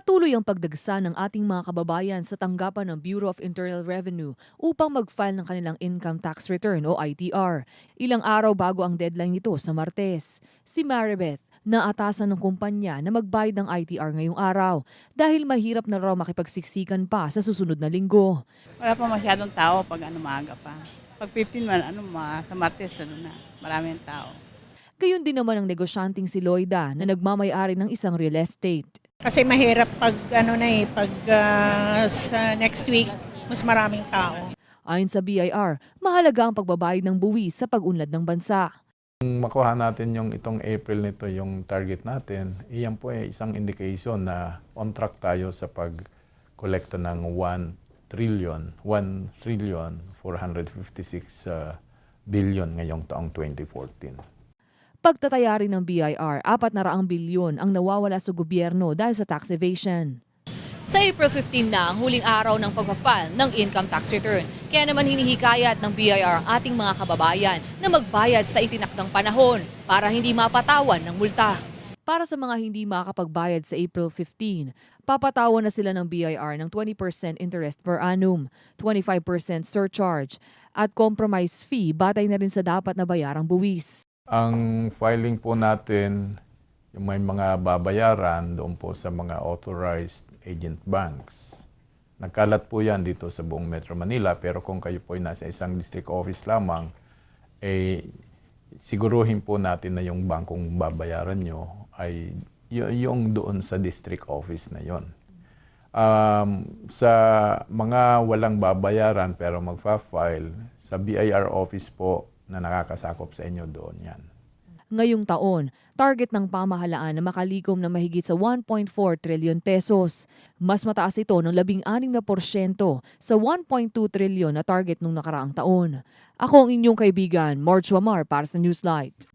Patuloy ang pagdagsa ng ating mga kababayan sa tanggapan ng Bureau of Internal Revenue upang mag-file ng kanilang income tax return o ITR. Ilang araw bago ang deadline nito sa Martes. Si Maribeth, naatasan ng kumpanya na magbayad ng ITR ngayong araw dahil mahirap na raw makipagsiksikan pa sa susunod na linggo. Wala pa masyadong tao pag ano maaga pa. Pag 15 man, ano, mga, sa Martes, ano na, maraming tao. Gayon din naman ang negosyanteng si Loida na nagmamayari ng isang real estate. Kasi mahirap pag ano na eh, pag ah, sa next week, mas maraming tao. Ayon sa BIR, mahalaga ang pagbabayad ng buwis sa pag-unlad ng bansa. Kung makuha natin yung itong April nito, yung target natin, iyan po ay isang indication na on track tayo sa pag-kolekta ng 1 trillion, 1 trillion 456 uh, billion ngayong taong 2014. Pagtataya rin ng BIR, 400 bilyon ang nawawala sa gobyerno dahil sa tax evasion. Sa April 15 na ang huling araw ng pag-file ng income tax return. Kaya naman hinihikayat ng BIR ang ating mga kababayan na magbayad sa itinakdang panahon para hindi mapatawan ng multa. Para sa mga hindi makakapagbayad sa April 15, papatawan na sila ng BIR ng 20% interest per annum, 25% surcharge, at compromise fee batay na rin sa dapat na bayarang buwis. Ang filing po natin, yung may mga babayaran doon po sa mga authorized agent banks. Nagkalat po yan dito sa buong Metro Manila, pero kung kayo po ay nasa isang district office lamang, eh, siguruhin po natin na yung bangkong babayaran nyo ay yung doon sa district office na yon. Um, sa mga walang babayaran pero magfa-file, sa BIR office po na nakakasakop sa inyo doon yan. Ngayong taon, target ng pamahalaan na makalikom na mahigit sa 1.4 trillion pesos. Mas mataas ito ng 16% sa 1.2 trillion na target nung nakaraang taon. Ako ang inyong kaibigan, Marge Wamar para sa Newslight.